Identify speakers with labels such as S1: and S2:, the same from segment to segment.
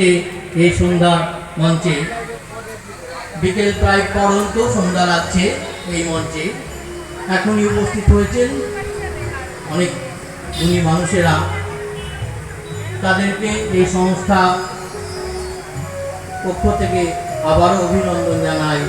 S1: হচ্ছে এই সন্ধ্যা মঞ্চে। বিকেল প্রায় পর্যন্ত সন্ধ্যা লাগছে এই মঞ্চে। এখনই উপস্থিত হয়েছেন অনেক গুণী মানুষেরা। তাদেরকে এই সংস্থা পক্ষ থেকে আবারও অভিনন্দন
S2: জানায়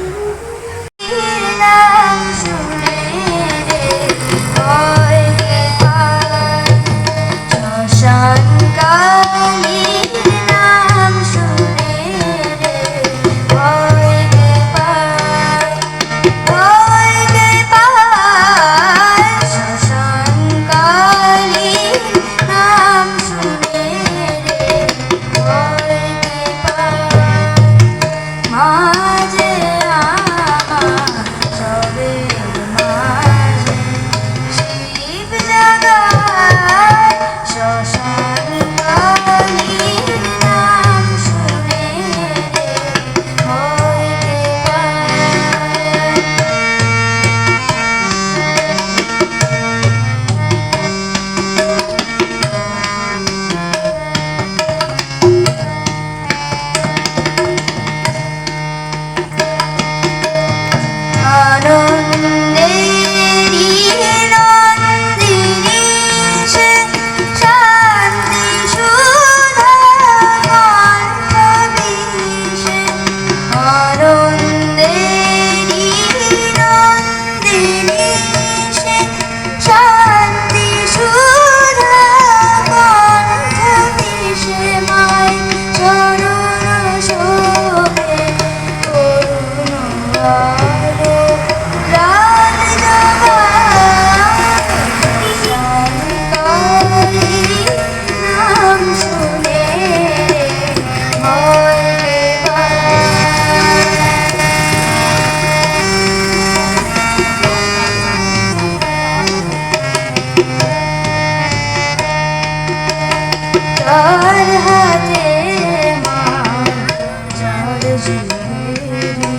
S2: Thank you.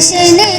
S2: 谢谢你。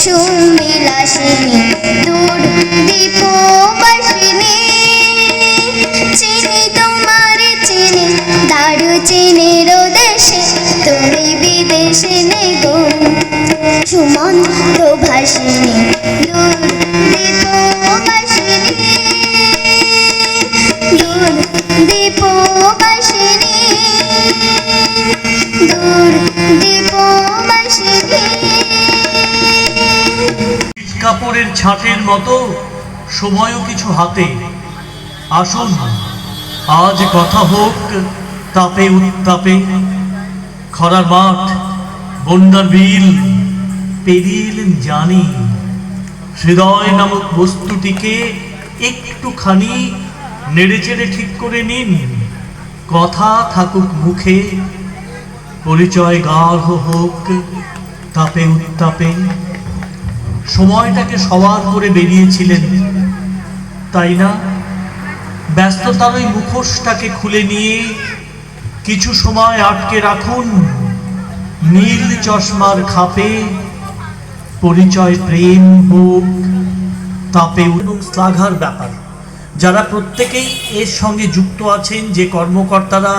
S2: কুসুম বিলাসিনী দূর দীপবাসিনী। চিনি তোমার চিনি, দারু চিনির দেশে, তুমি বিদেশে নেগো। সুমন্ত ভাসিনী
S3: ছাঁটের মতো সময়ও কিছু হাতে। আসুন, আজ কথা হোক তাপে উত্তাপে। খরার মাঠ, বন্যার বিল, পেরিয়ে এলেন জানি। হৃদয় নামক বস্তুটিকে একটুখানি নেড়ে চেড়ে ঠিক করে নিন। কথা থাকুক মুখে, পরিচয় গাঢ় হোক, তাপে উত্তাপে। সময়টাকে সবার করে বেরিয়েছিলেন, তাই না? ব্যস্ততার ওই মুখোশটাকে খুলে নিয়ে কিছু সময় আটকে রাখুন। নীল চশমার খাপে পরিচয় প্রেম হোক, তাপে এবং শ্লাঘার ব্যাপার। যারা প্রত্যেকেই এর সঙ্গে যুক্ত আছেন, যে কর্মকর্তারা,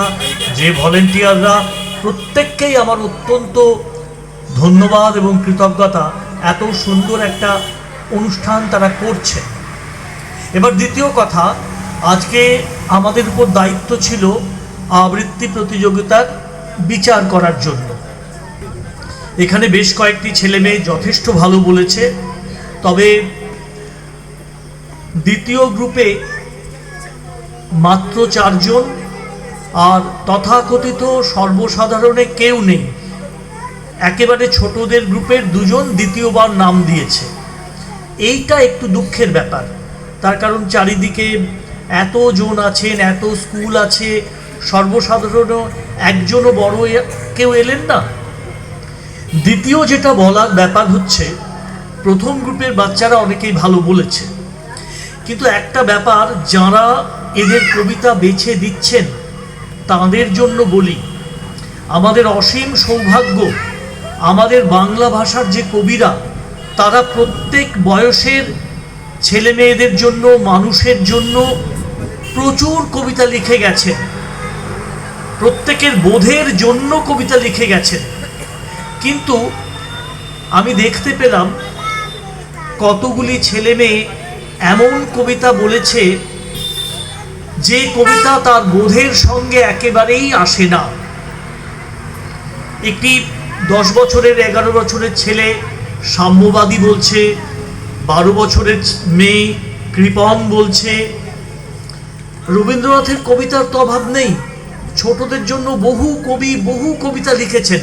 S3: যে ভলেন্টিয়াররা প্রত্যেককেই আমার অত্যন্ত ধন্যবাদ এবং কৃতজ্ঞতা। এত সুন্দর একটা অনুষ্ঠান তারা করছে। এবার দ্বিতীয় কথা, আজকে আমাদের উপর দায়িত্ব ছিল আবৃত্তি প্রতিযোগিতার বিচার করার জন্য। এখানে বেশ কয়েকটি ছেলে মেয়ে যথেষ্ট ভালো বলেছে, তবে দ্বিতীয় গ্রুপে মাত্র চারজন আর তথাকথিত সর্বসাধারণে কেউ নেই। একেবারে ছোটদের গ্রুপের দুজন দ্বিতীয়বার নাম দিয়েছে। এইটা একটু দুঃখের ব্যাপার। তার কারণ চারিদিকে এত জন আছেন, এত স্কুল আছে সর্বসাধারণ একজনও বড় কেউ এলেন না। দ্বিতীয় যেটা বলার ব্যাপার হচ্ছে, প্রথম গ্রুপের বাচ্চারা অনেকেই ভালো বলেছে। কিন্তু একটা ব্যাপার, যারা এদের কবিতা বেছে দিচ্ছেন, তাদের জন্য বলি, আমাদের অসীম সৌভাগ্য আমাদের বাংলা ভাষার যে কবিরা, তারা প্রত্যেক বয়সের ছেলে মেয়েদের জন্য, মানুষের জন্য প্রচুর কবিতা লিখে গেছেন। প্রত্যেকের বোধের জন্য কবিতা লিখে গেছেন। কিন্তু আমি দেখতে পেলাম, কতগুলি ছেলে মেয়ে এমন কবিতা বলেছে, যে কবিতা তার বোধের সঙ্গে একেবারেই আসে না। একটি দশ বছরের এগারো বছরের ছেলে সাম্যবাদী বলছে, বারো বছরের মেয়ে কৃপন বলছে। রবীন্দ্রনাথের কবিতার তো অভাব নেই। ছোটদের জন্য বহু কবি বহু কবিতা লিখেছেন।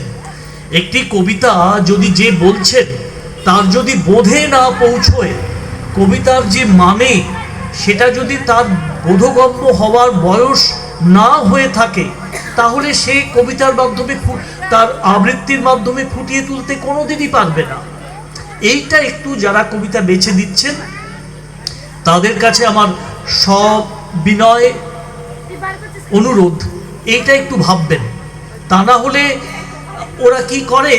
S3: একটি কবিতা যদি যে বলছেন, তার যদি বোধে না পৌঁছয়, কবিতার যে মানে সেটা যদি তার বোধগম্য হওয়ার বয়স না হয়ে থাকে, তাহলে সে কবিতার মাধ্যমে তার আবৃত্তির মাধ্যমে ফুটিয়ে তুলতে কোনোদিনই পারবে না। এইটা একটু যারা কবিতা বেছে দিচ্ছেন তাদের কাছে আমার সব বিনয় অনুরোধ, এইটা একটু ভাববেন। তা না হলে ওরা কি করে,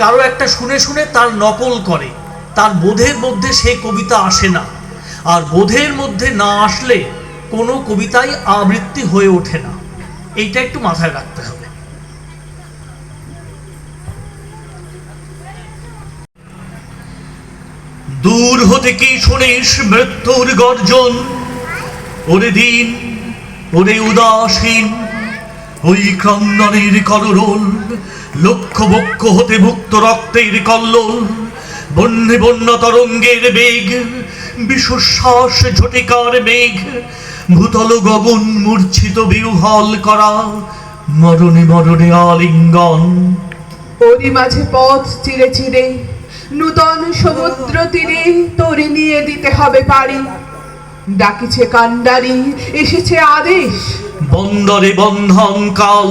S3: কারও একটা শুনে শুনে তার নকল করে, তার বোধের মধ্যে সেই কবিতা আসে না। আর বোধের মধ্যে না আসলে কোনো কবিতাই আবৃত্তি হয়ে ওঠে না। এইটা একটু মাথায় রাখতে হবে। দূর হতে কি শুনিস মৃত্যুর গর্জন? ওরে দিন, ওরে উদাসীন, ওই ক্রন্দনের কররোল লক্ষ বক্ষ হতে মুক্ত রক্তের কল্লোল, বন্যে বন্য তরঙ্গের বেগ বিশ্বশ্বাস ঝটিকার মেঘ, ভূতল গগন মূর্ছিত বিহল করা মরণে মরণে আলিঙ্গন।
S4: ওরই মাঝে পথ চিরে চিরে নূতন সমুদ্র তীরে তোরে নিয়ে দিতে হবে পারি। ডাকিছে কান্ডারি এসেছে আদেশ।
S3: বন্দরে বন্ধন কাল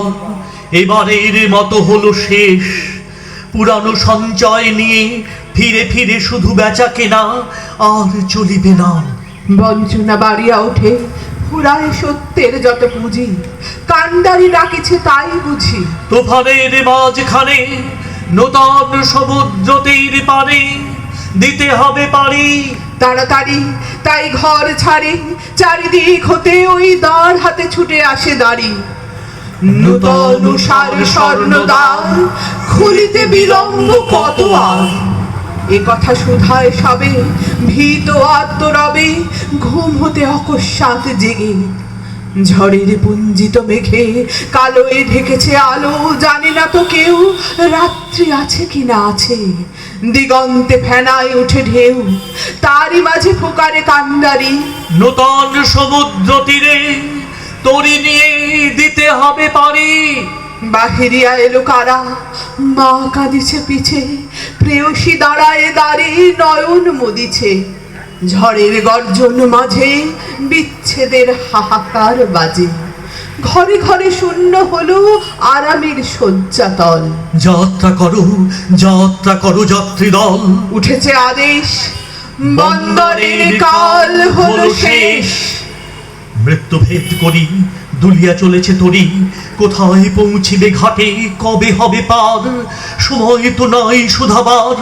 S3: এবারের মতো হলো শেষ। পুরানো সঞ্চয় নিয়ে ফিরে ফিরে শুধু বেচা কেনা আর চলিবে না।
S4: বঞ্চনা বাড়িয়া ওঠে ফুরায় সত্যের যত পুঁজি। কান্ডারি ডাকিছে তাই বুঝি।
S3: তুফানের মাঝখানে নূতন সমুদ্র তীর পারে দিতে হবে পারি
S4: তাড়াতাড়ি তাই ঘর ছাড়ে চারিদিক হতে ওই দাঁড় হাতে ছুটে আসে দাঁড়ি। নূতন সার স্বর্ণদ্বার খুলিতে বিলম্ব কত আর? এ কথা শুধায় সবে ভীত আত্মরবে ঘুম হতে অকস্মাৎ জেগে। ঝড়ের পুঞ্জিত মেঘে কালোয় ঢেকেছে আলো। জানে না তো কেউ রাত্রি আছে কি না আছে। দিগন্তে ফেনায় উঠে ঢেউ তারই মাঝে ফোকারে কান্দারি
S3: নূতন সমুদ্র তীরে তরি নিয়ে দিতে হবে পারি।
S4: বাহিরিয়া এলো কারা? মা কাঁদিছে পিছে প্রেয়সী দাঁড়ায় দাঁড়িয়ে নয়ন মুদিছে। ঝড়ের গর্জন মাঝে বিচ্ছেদের হাহাকার বাজে। ঘরে ঘরে শূন্য হলো আরামের শয্যাতল
S3: যাত্রা করো যাত্রা করো যাত্রী দল।
S4: উঠেছে আদেশ বন্দরের কাল হলো শেষ।
S3: মৃত্যুভেদ করি দুলিয়া চলেছে তরি। কোথায় পৌঁছিবে ঘাটে কবে হবে পার? সময় তো নাই সুধাবার।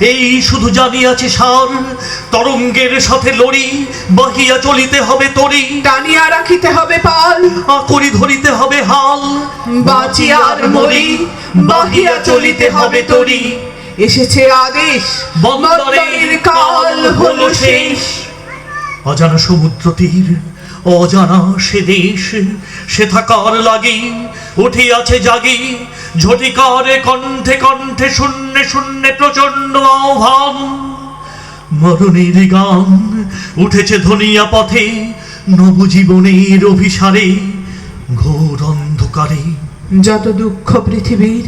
S3: এই শুধু জানিয়াছে সার তরঙ্গের সাথে লড়ি বাহিয়া চলিতে হবে তরি।
S4: টানিয়া রাখিতে হবে পাল।
S3: আকরি ধরিতে হবে হাল।
S4: বাঁচি আর মরি বাহিয়া চলিতে হবে তরি। এসেছে আদেশ বন্দরের কাল হলো শেষ।
S3: অজানা সমুদ্র তীর অজানা সে দেশ, সে থাকার লাগি উঠিয়াছে জাগি, ঝটিকারে কণ্ঠে কণ্ঠে শূন্যে শূন্যে প্রচণ্ড আহ্বান। মরণের গান উঠেছে ধনিয়া পথে, নবজীবনের অভিসারে ঘোর অন্ধকারে
S4: যত দুঃখ পৃথিবীর,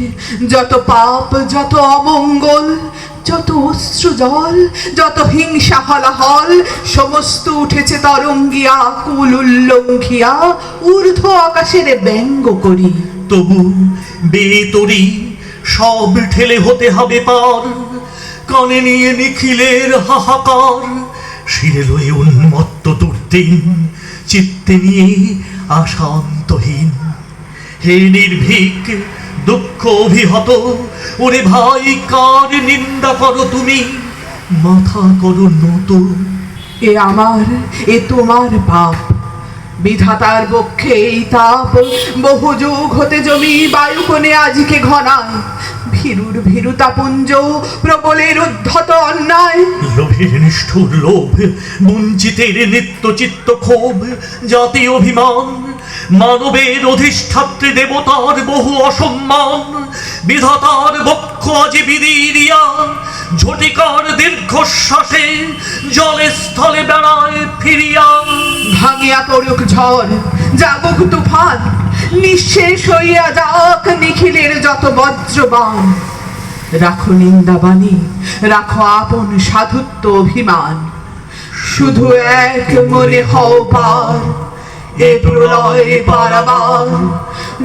S4: যত পাপ, যত অমঙ্গল, যত অশ্রু জল, যত হিংসা হলাহল, সমস্ত উঠেছে তরঙ্গিয়া, কুল উল্লঙ্ঘিয়া, ঊর্ধ্ব আকাশের ব্যঙ্গ করি।
S3: তবু বেতরি সব ঠেলে হতে হবে পার, কানে নিয়ে নিখিলের হাহাকার, শিরে লয়ে উন্মত্ত দুর্দিন, চিত্তে নিয়ে আশান্তহীন। হে নির্ভীক, দুঃখ অভিহত। ওরে ভাই, কার নিন্দা করো তুমি? মাথা করো নত।
S4: এ আমার, এ তোমার পাপ। বিধাতার পক্ষে এই তাপ। বহু যুগ হতে জমি বায়ুকোণে আজকে ঘনায়। ভীরুর ভীরুতাপুঞ্জ প্রবলের উদ্ধত অন্যায়।
S3: লোভের নিষ্ঠুর লোভ বঞ্চিতের নিত্য চিত্ত ক্ষোভ জাতি অভিমান মানবের অধিষ্ঠাত্রী দেবতার বহু অসম্মান বিধাতার বক্ষ আজি বিদিরিয়া ঝটিকার দীর্ঘশ্বাসে জলে স্থলে বেড়ায় ফিরিয়া।
S4: ভাঙিয়া পড়ুক ঝড় জাগুক তুফান নিঃশেষ হইয়া যাক নিখিলের যত বজ্রবান রাখো নিন্দাবাণী, রাখো আপন সাধুত্ব অভিমান। শুধু এক মনে হও পার, এ প্রলয় পারাবার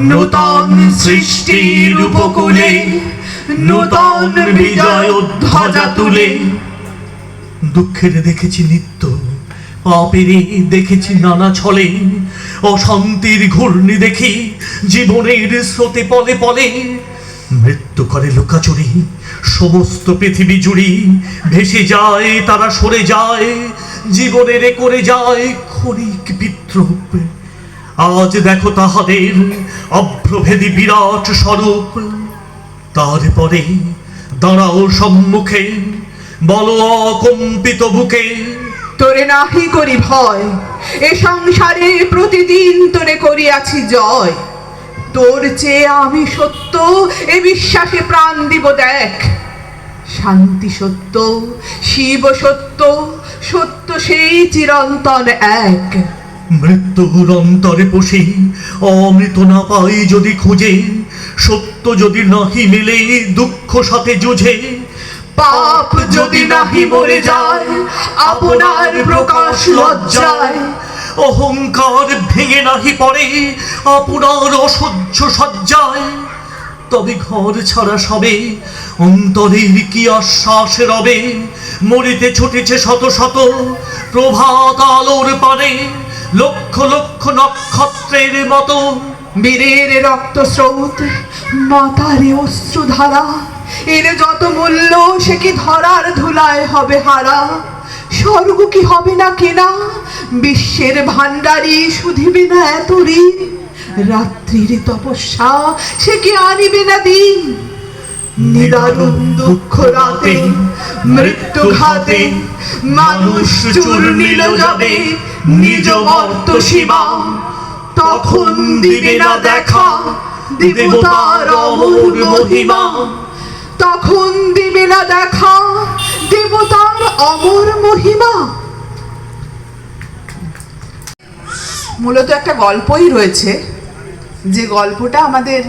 S4: নূতন সৃষ্টির উপকূলে, নূতন বিজয় ধ্বজা তুলে।
S3: দুঃখের দেখেছি নিত্য পাপেরে দেখেছি নানা ছলে, অশান্তির ঘূর্ণি দেখি, জীবনের স্রোতে পলে পলে। মৃত্যু করে লুকাচুরি, সমস্ত পৃথিবী জুড়ি, ভেসে যায়, তারা সরে যায়, জীবনের করে যায় ক্ষণিক বিদ্রুপ আজ দেখো তাহাদের অভ্রভেদী বিরাট স্বরূপ। তারপরে দাঁড়াও সম্মুখে, বলো অকম্পিত বুকে।
S4: তোরে নাহি করি ভয়, এ সংসারে প্রতিদিন তোরে করিয়াছি জয়। তোর চেয়ে আমি সত্য, এ বিশ্বাসে প্রাণ দিব দেখ। শান্তি সত্য, শিব সত্য সত্য সেই চিরন্তন এক।
S3: মৃত্যুর অন্তরে বসে, অমৃত না পাই যদি খুঁজে, সত্য যদি নাহি মেলে, দুঃখ সাথে জুঝে
S4: পাপ যদি নাহি মরে যায়, আপনার প্রকাশ লজ্জায়।
S3: অহংকার ভেঙে নাহি পড়ে, আপনার অসহ্য সজ্জায় তবে ঘর ছাড়া সবে, অন্তরের কি আশ্বাস রবে? মরিতে ছুটেছে শত শত প্রভাত আলোর পানে, লক্ষ লক্ষ নক্ষত্রের মতো।
S4: বীরের রক্ত স্রোত মাতারে অশ্রুধারা এর যত মূল্য সে কি ধরার ধুলায় হবে হারা? স্বর্গ কি হবে না কেনা? বিশ্বের ভান্ডারি শুধিবে না এত ঋণ রাত্রির তপস্যা সে কি আনিবে না দিন? নিদারুণ দুঃখ রাতে, মৃত্যু ঘাতে, মানুষ চূর্ণিল যাবে নিজ মর্ত সীমা তখন দিবে না দেখা দেবতার অমর মহিমা। তখন দিবে না দেখা দেবতার অমর মহিমা। মূলত একটা গল্পই রয়েছে, যে গল্পটা আমাদের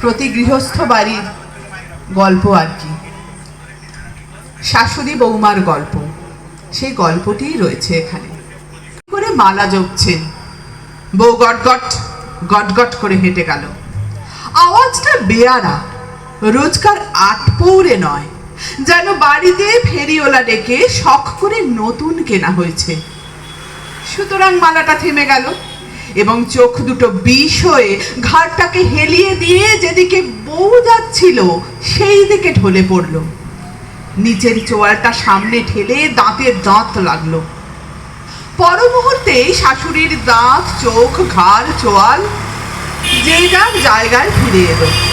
S4: প্রতি গৃহস্থ বাড়ির গল্প আর কি। শাশুড়ি বৌমার গল্প, সেই গল্পটিই রয়েছে এখানে। করে মালা জপছেন? বউ গট গট গট গট করে হেঁটে গেল। আওয়াজটা বেয়ারা। রোজকার আট পৌরে নয়। যেন বাড়িতে ফেরিওলা ডেকে শখ করে নতুন কেনা হয়েছে। সুতরাং মালাটা থেমে গেল এবং চোখ দুটো বিষ হয়ে ঘাড়টাকে হেলিয়ে দিয়ে যেদিকে বউ যাচ্ছিল, সেই দিকে ঢলে পড়ল। নিচের চোয়ালটা সামনে ঠেলে দাঁতের দাঁত লাগল। পর মুহূর্তে শাশুড়ির দাঁত, চোখ, ঘাড়, চোয়াল যে যার জায়গায় ফিরে এলো।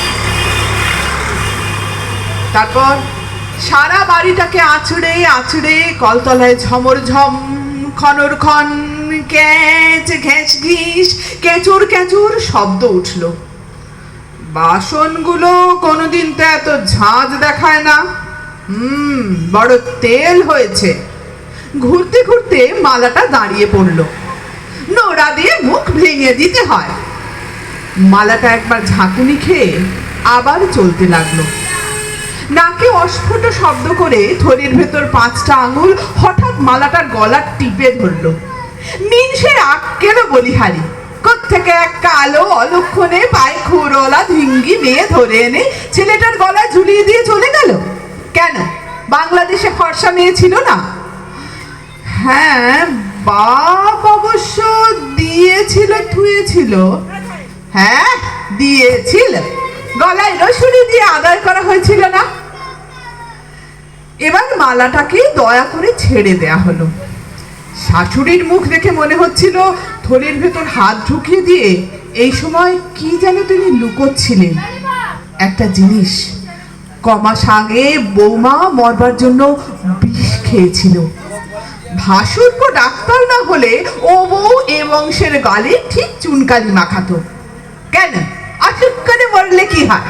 S4: তারপর সারা বাড়িটাকে আছড়ে আছড়ে কলতলায় ঝমর ঝম, খনর খন ক্যাচ ঘ্যাঁচ ঘিস, কেঁচুর কেঁচুর শব্দ উঠল। বাসনগুলো কোনোদিন তো এত ঝাঁজ দেখায় না। হুম, বড় তেল হয়েছে। ঘুরতে ঘুরতে মালাটা দাঁড়িয়ে পড়ল। নোড়া দিয়ে মুখ ভেঙে দিতে হয়। মালাটা একবার ঝাঁকুনি খেয়ে আবার চলতে লাগল। নাকে অস্ফুট শব্দ করে থলির ভেতর পাঁচটা আঙুল হঠাৎ মালাটার গলা টিপে ধরলো। নিনসের আক্কেল বলিহারি? থেকে এক কালো অলক্ষণে পায়ে খুরওয়ালা ধিঙ্গি মেয়ে ধরে এনে ছেলেটার গলায় ঝুলিয়ে দিয়ে চলে গেল? কেন? বাংলাদেশে ফর্সা মেয়ে ছিল না? হ্যাঁ বাপ অবশ্য দিয়েছিল, থুয়েছিল। হ্যাঁ দিয়েছিল। গলায় রসুরি দিয়ে আদায় করা হয়েছিল না? এবার মালাটাকে দয়া করে ছেড়ে দেয়া হলো। শাশুড়ির মুখ দেখে মনে হচ্ছিল থলির ভেতর হাত ঢুকিয়ে দিয়ে এই সময় কি যেন তিনি লুকোচ্ছিলেন। একটা জিনিস কমাস আগে বৌমা মরবার জন্য বিষ খেয়েছিল। ভাসুর্প ডাক্তার না হলে ও বউ এ বংশের গালে ঠিক চুনকালি মাখাতো। কেন? করে মরলে কি হয়?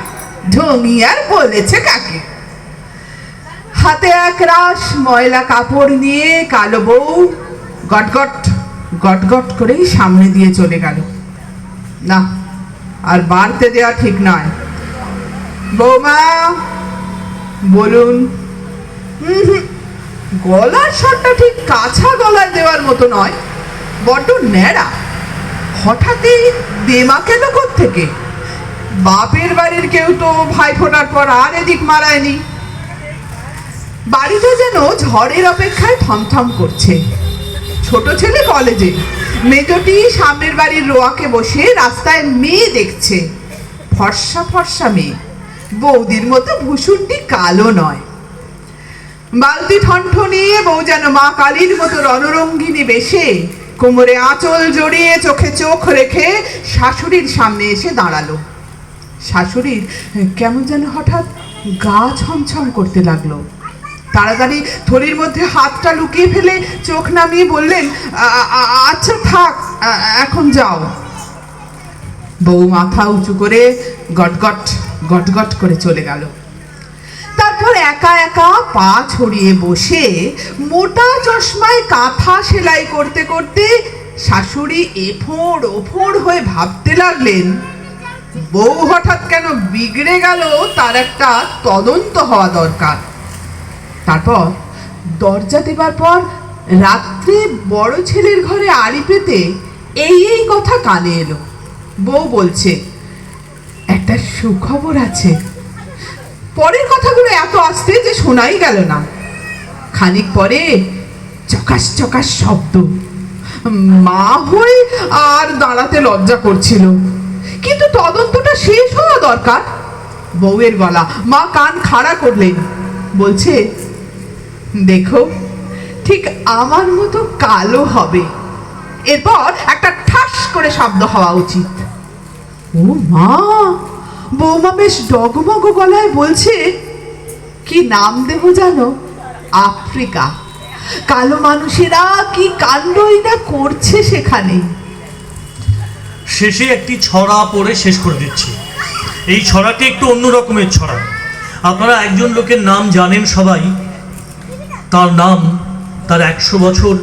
S4: ঢঙি আর বলেছে কাকে? হাতে এক রাস ময়লা কাপড় নিয়ে কালো বউ গটগট গটগট করেই সামনে দিয়ে চলে গেল। না, আর বাড়তে দেওয়া ঠিক নয়। বৌমা, বলুন। গলার স্বরটা ঠিক কাছা গলায় দেওয়ার মতো নয়, বড্ড ন্যাড়া। হঠাৎই দেমা কেন থেকে বাপের বাড়ির কেউ তো ভাই ফোটার পর আর এদিক মারায়নি। বাড়িটা যেন ঝড়ের অপেক্ষায় থমথম করছে। ছোট ছেলে কলেজে, মেজটি সামনের বাড়ির রোয়াকে বসে রাস্তায় মেয়ে দেখছে। ফর্সা ফর্সা মেয়ে, বৌদির মতো ভূষণটি কালো নয়। বালতি ঠন্ঠ নিয়ে বউ যেন মা কালীর মতো রণরঙ্গিনী বেশে কোমরে আঁচল জড়িয়ে চোখে চোখ রেখে শাশুড়ির সামনে এসে দাঁড়াল। শাশুড়ির কেমন যেন হঠাৎ গা ছমছম করতে লাগল। তাড়াতাড়ি থলির মধ্যে হাতটা লুকিয়ে ফেলে চোখ নামিয়ে বললেন, "আ- আ- আচ্ছা থাক এখন যাও। বউ মাথা উঁচু করে গটগট গটগট করে চলে গেল। তারপর একা একা পা ছড়িয়ে বসে মোটা চশমায় কাঁথা সেলাই করতে করতে শাশুড়ি এফোড় ওফোড় হয়ে ভাবতে লাগলেন, বউ হঠাৎ কেন বিগড়ে গেল? তার একটা তদন্ত হওয়া দরকার। তারপর দরজা দেবার পর রাত্রে বড় ছেলের ঘরে আড়ি পেতে এই এই কথা কানে এলো। বউ বলছে, একটা সুখবর আছে। পরের কথাগুলো এত আস্তে যে শোনাই গেল না। খানিক পরে চকাশ চকাশ শব্দ। মা হয়ে আর দাঁড়াতে লজ্জা করছিল। কিন্তু তদন্তটা শেষ হওয়া দরকার। বউয়ের গলা, মা কান খাড়া করলেন। বলছে দেখো, ঠিক আমার মতো কালো হবে। এরপর একটা ঠাস করে শব্দ হওয়া উচিত। ও মা, বৌমা বেশ ডগমগ গলায় বলছে, কি নাম দেব জানো? আফ্রিকা। কালো মানুষেরা কি কাণ্ডই না করছে সেখানে?
S3: শেষে একটি ছড়া পড়ে শেষ করে দিচ্ছি। এই ছড়াটি একটু অন্য রকমের ছড়া। আপনারা একজন লোকের নাম জানেন সবাই। তার নাম তার একশো বছর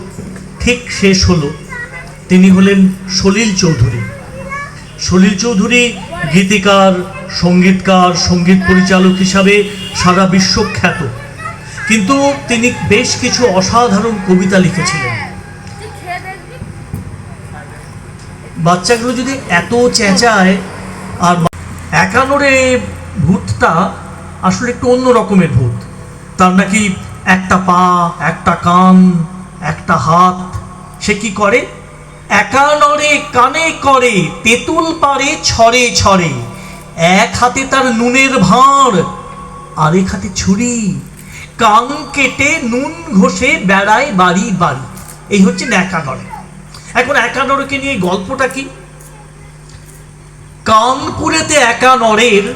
S3: ঠিক শেষ হলো। তিনি হলেন সলিল চৌধুরী। সলিল চৌধুরী গীতিকার, সঙ্গীতকার, সংগীত পরিচালক হিসাবে সারা বিশ্ব খ্যাত। কিন্তু তিনি বেশ কিছু অসাধারণ কবিতা লিখেছিলেন। বাচ্চাগুলো যদি এত চেঁচায়, আর একানোরে ভূতটা আসলে একটু অন্য রকমের ভূত। তার নাকি একটা পা, একটা কান, একটা হাত। সে কি করে? একা নড়ে, কানে করে, তেঁতুল পারে ছড়ে ছড়ে। এক হাতে তার নুনের ভাঁড়, আরেক হাতে ছুরি। কান কেটে নুন ঘষে বেড়ায় বাড়ি বাড়ি। এই হচ্ছে নড়ে। এখন একা নড়কে নিয়ে গল্পটা কি? কানপুরেতে একা নড়ের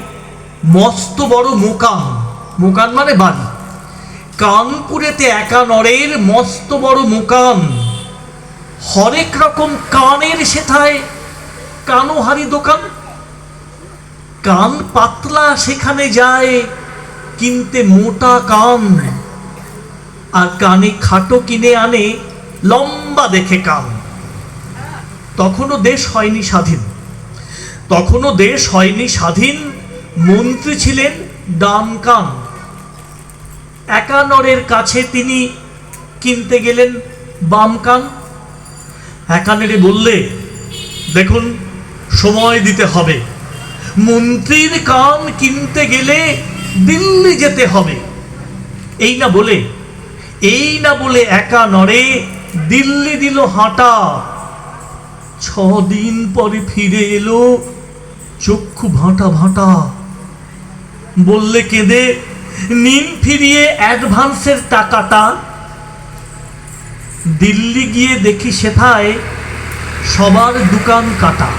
S3: মস্ত বড় মোকাম। মোকান মানে বাড়ি। কানপুরেতে একা নরের মস্ত বড় মোকাম। হরেক রকম কানের সেথায় কানোহারি দোকান। কান পাতলা সেখানে যায় কিনতে মোটা কান। আর কানে খাটো কিনে আনে লম্বা দেখে কান। তখনও দেশ হয়নি স্বাধীন। তখনও দেশ হয়নি স্বাধীন মন্ত্রী ছিলেন ডানকান একানরের কাছে তিনি কিনতে গেলেন বাম বামকান একানেরে বললে, দেখুন, সময় দিতে হবে। মন্ত্রীর কান কিনতে গেলে দিল্লি যেতে হবে। এই না বলে, এই না বলে একা নড়ে দিল্লি দিল হাঁটা। দিন পরে ফিরে এলো চক্ষু ভাঁটা ভাঁটা। বললে কেঁদে নিন ফিরিয়ে অ্যাডভান্সের টাকাটা দিল্লি গিয়ে দেখি সেথায় সবার দোকান কাটা।